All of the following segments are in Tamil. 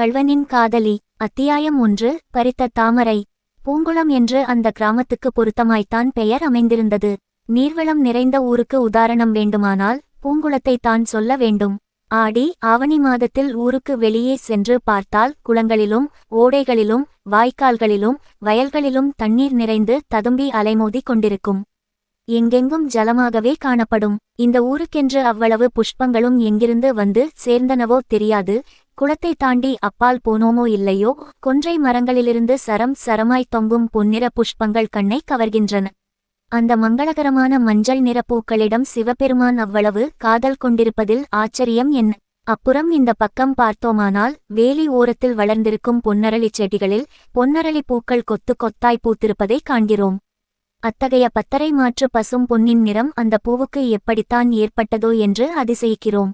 கள்வனின் காதலி அத்தியாயம் ஒன்று பறித்த தாமரை. பூங்குளம் என்று அந்த கிராமத்துக்கு பொருத்தமாய்த்தான் பெயர் அமைந்திருந்தது. நீர்வளம் நிறைந்த ஊருக்கு உதாரணம் வேண்டுமானால் பூங்குளத்தை தான் சொல்ல வேண்டும். ஆடி ஆவணி மாதத்தில் ஊருக்கு வெளியே சென்று பார்த்தால் குளங்களிலும் ஓடைகளிலும் வாய்க்கால்களிலும் வயல்களிலும் தண்ணீர் நிறைந்து ததும்பி அலைமோதிக் கொண்டிருக்கும். எங்கெங்கும் ஜலமாகவே காணப்படும். இந்த ஊருக்கென்று அவ்வளவு புஷ்பங்களும் எங்கிருந்து வந்து சேர்ந்தனவோ தெரியாது. குளத்தை தாண்டி அப்பால் போனோமோ இல்லையோ? கொன்றை மரங்களிலிருந்து சரம் சரமாய் தொங்கும் பொன்னிற புஷ்பங்கள் கண்ணை கவர்கின்றன. அந்த மங்களகரமான மஞ்சள் நிற பூக்களிடம் சிவபெருமான் அவ்வளவு காதல் கொண்டிருப்பதில் ஆச்சரியம் என்ன? அப்புறம் இந்த பக்கம் பார்த்தோமானால் வேலி ஓரத்தில் வளர்ந்திருக்கும் பொன்னரளிச் செடிகளில் பொன்னரளி பூக்கள் கொத்து கொத்தாய் பூத்திருப்பதை காண்கிறோம். அத்தகைய பத்தரை மாற்று பசும் பொன்னின் நிறம் அந்த பூவுக்கு எப்படித்தான் ஏற்பட்டதோ என்று அதிசயிக்கிறோம்.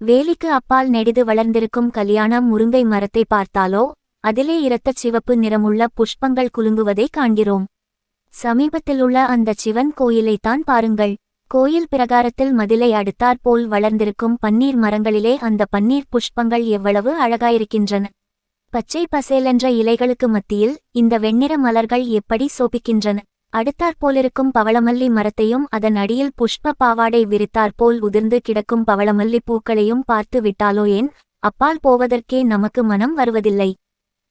வேலிக்கு அப்பால் நெடிது வளர்ந்திருக்கும் கல்யாண முருங்கை மரத்தை பார்த்தாலோ அதிலே இரத்தச் சிவப்பு நிறமுள்ள புஷ்பங்கள் குலுங்குவதை காண்கிறோம். சமீபத்திலுள்ள அந்த சிவன் கோயிலைத்தான் பாருங்கள். கோயில் பிரகாரத்தில் மதிலை அடுத்தாற்போல் வளர்ந்திருக்கும் பன்னீர் மரங்களிலே அந்த பன்னீர் புஷ்பங்கள் எவ்வளவு அழகாயிருக்கின்றன. பச்சை பசேலென்ற இலைகளுக்கு மத்தியில் இந்த வெண்ணிற மலர்கள் எப்படி சோபிக்கின்றன? அடுத்தாற்போலிருக்கும் பவளமல்லி மரத்தையும் அதன் அடியில் புஷ்ப பாவாடை விரித்தாற்போல் உதிர்ந்து கிடக்கும் பவளமல்லி பூக்களையும் பார்த்து விட்டாலோ ஏன்? அப்பால் போவதற்கே நமக்கு மனம் வருவதில்லை.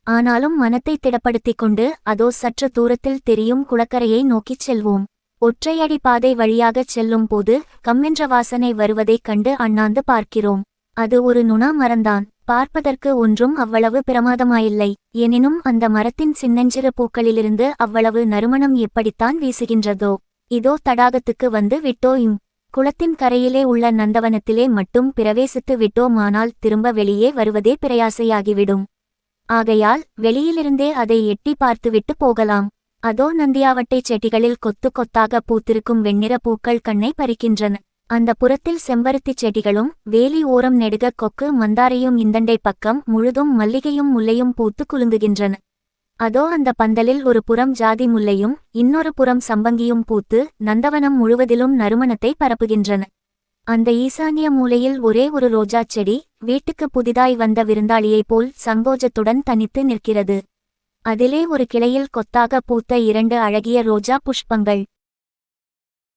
ஆனாலும் மனத்தை திடப்படுத்திக் கொண்டு அதோ சற்று தூரத்தில் தெரியும் குளக்கரையை நோக்கிச் செல்வோம். ஒற்றையடி பாதை வழியாகச் செல்லும் போது கம்மென்ற வாசனை வருவதைக் கண்டு அண்ணாந்து பார்க்கிறோம். அது ஒரு நுணா மரந்தான் பார்ப்பதற்கு ஒன்றும் அவ்வளவு பிரமாதமாயில்லை. எனினும் அந்த மரத்தின் சின்னஞ்சிறு பூக்களிலிருந்து அவ்வளவு நறுமணம் எப்படித்தான் வீசுகின்றதோ இதோ தடாகத்துக்கு வந்து விட்டோயும். குளத்தின் கரையிலே உள்ள நந்தவனத்திலே மட்டும் பிரவேசித்து விட்டோமானால் திரும்ப வெளியே வருவதே பிரயாசையாகிவிடும். ஆகையால் வெளியிலிருந்தே அதை எட்டி பார்த்துவிட்டு போகலாம். அதோ நந்தியாவட்டை செடிகளில் கொத்து கொத்தாக பூத்திருக்கும் வெண்ணிற பூக்கள் கண்ணை பறிக்கின்றன. அந்த புறத்தில் செம்பருத்திச் செடிகளும் வேலி ஓரம் நெடுக கொக்கு மந்தாரையும் இந்தண்டை பக்கம் முழுதும் மல்லிகையும் முல்லையும் பூத்து குலுங்குகின்றன. அதோ அந்த பந்தலில் ஒரு புறம் ஜாதி முல்லையும் இன்னொரு புறம் சம்பங்கியும் பூத்து நந்தவனம் முழுவதிலும் நறுமணத்தை பரப்புகின்றன. அந்த ஈசானிய மூலையில் ஒரே ஒரு ரோஜாச் செடி வீட்டுக்கு புதிதாய் வந்த விருந்தாளியைப் போல் சங்கோஜத்துடன் தனித்து நிற்கிறது. அதிலே ஒரு கிளையில் கொத்தாக பூத்த இரண்டு அழகிய ரோஜா புஷ்பங்கள்.